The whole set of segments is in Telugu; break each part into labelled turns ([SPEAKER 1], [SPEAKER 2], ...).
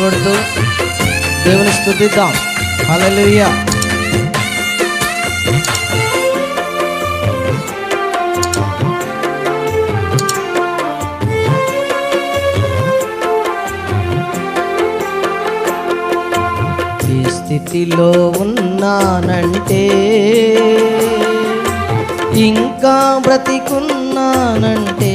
[SPEAKER 1] చప్పట్లు కొడుతూ దేవుని స్థుతిద్దాం. హల్లెలూయా. స్థితిలో ఉన్నానంటే ఇంకా బ్రతికున్నానంటే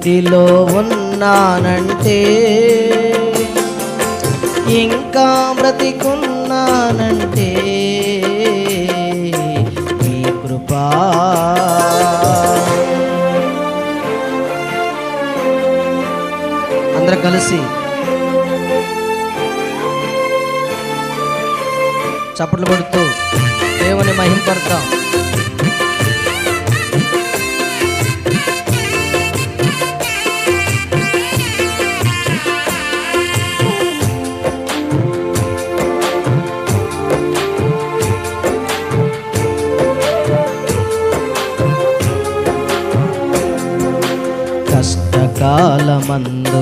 [SPEAKER 1] స్థితిలో ఉన్నానంటే ఇంకా బ్రతికున్నానంటే ఈ కృపా. అందరం కలిసి చప్పట్లు కొడుతూ దేవుని మహింపడతాం కాలమందు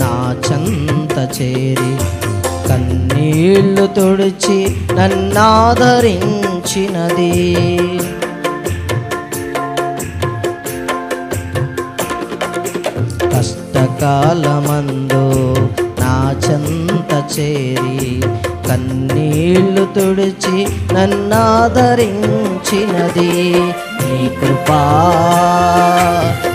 [SPEAKER 1] నా చంత చేరి కన్నీళ్ళు తుడిచి నన్నాదరించినది. కష్టకాలమందు నా చంత చేరి కన్నీళ్ళు తుడిచి నన్నాదరించినది. నీ కృపా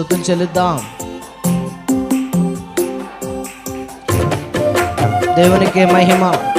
[SPEAKER 1] దేవునికి చెల్లిద్దాం దేవునికి మహిమ.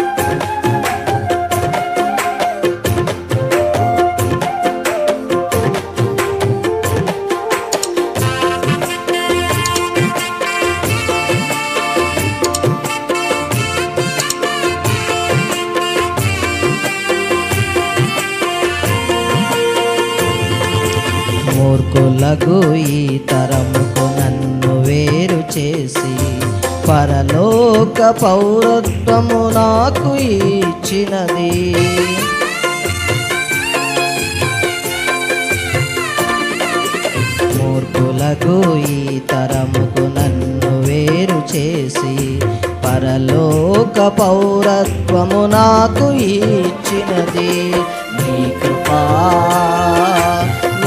[SPEAKER 1] మూర్ఖులకు ఈ తరముకు నన్ను వేరు చేసి పరలోక పౌరత్వము నాకు ఇచ్చినది. మూర్ఖులకు ఈ తరముకు నన్ను వేరు చేసి పరలోక పౌరత్వము నాకు ఇచ్చినది. నీ కృపా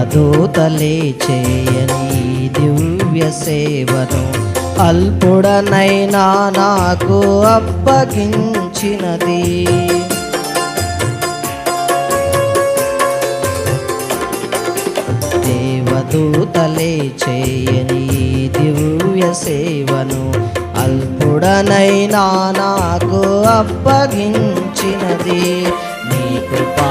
[SPEAKER 1] దేవదూతలే చేయని దివ్య సేవను అల్పుడనైనా నాకు అప్పగించినది. దేవదూతలే చేయని దివ్య సేవను అల్పుడనైనా నాకు అప్పగించినది. నీ కృపా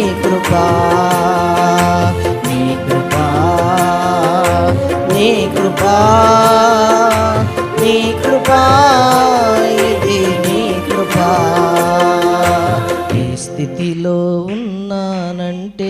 [SPEAKER 1] స్థితిలో ఉన్నానంటే